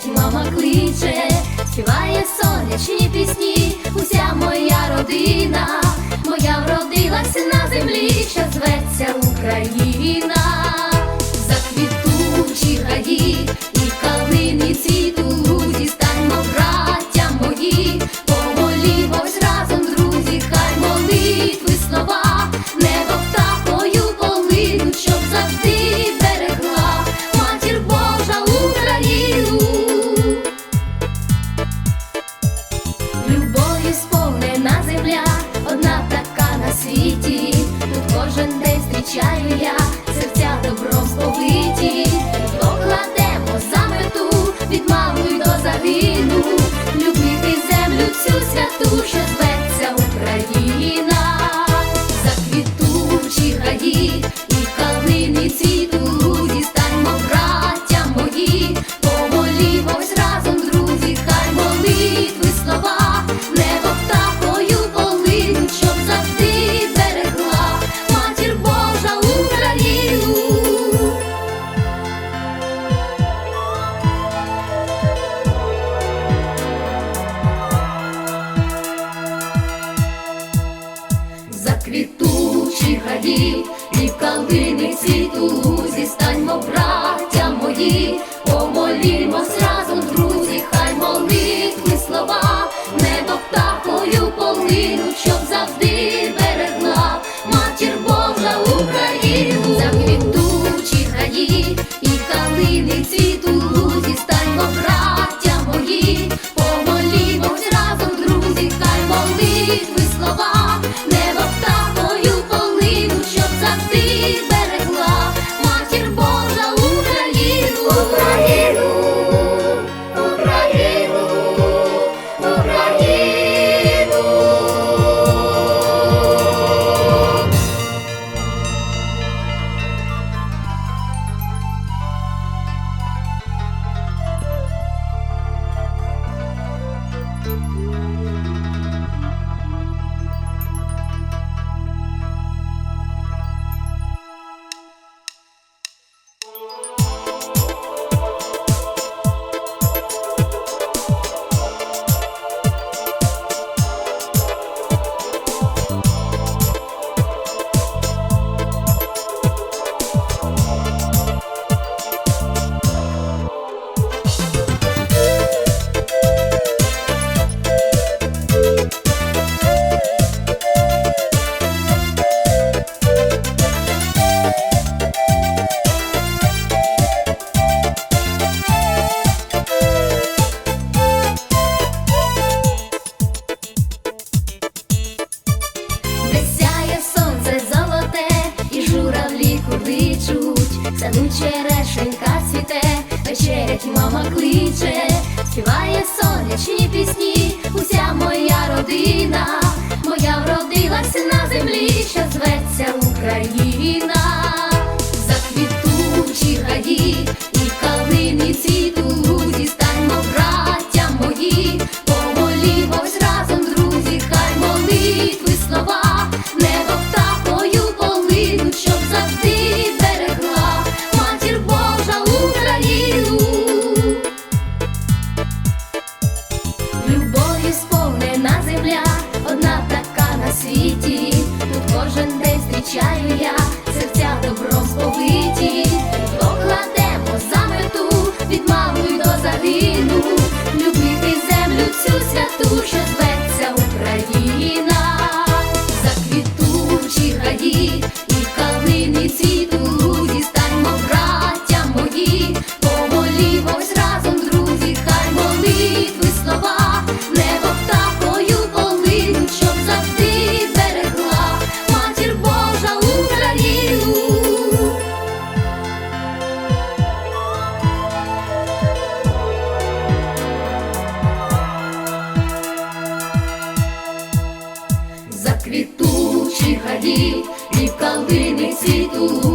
гулять, мама кличе, співає сонячні пісні, уся моя родина. помічаю я серця добром сповиті. квітучих гаїв, і в калини світу, зістаньмо, браття мої. вечерять, і мама кличе, співає сонячні пісні, уся моя родина, моя вродилася на землі, що зветься Україна. кожен день зустрічаю я серця добром сповиті, покладе. квітучі гаї і в калини цвітуть.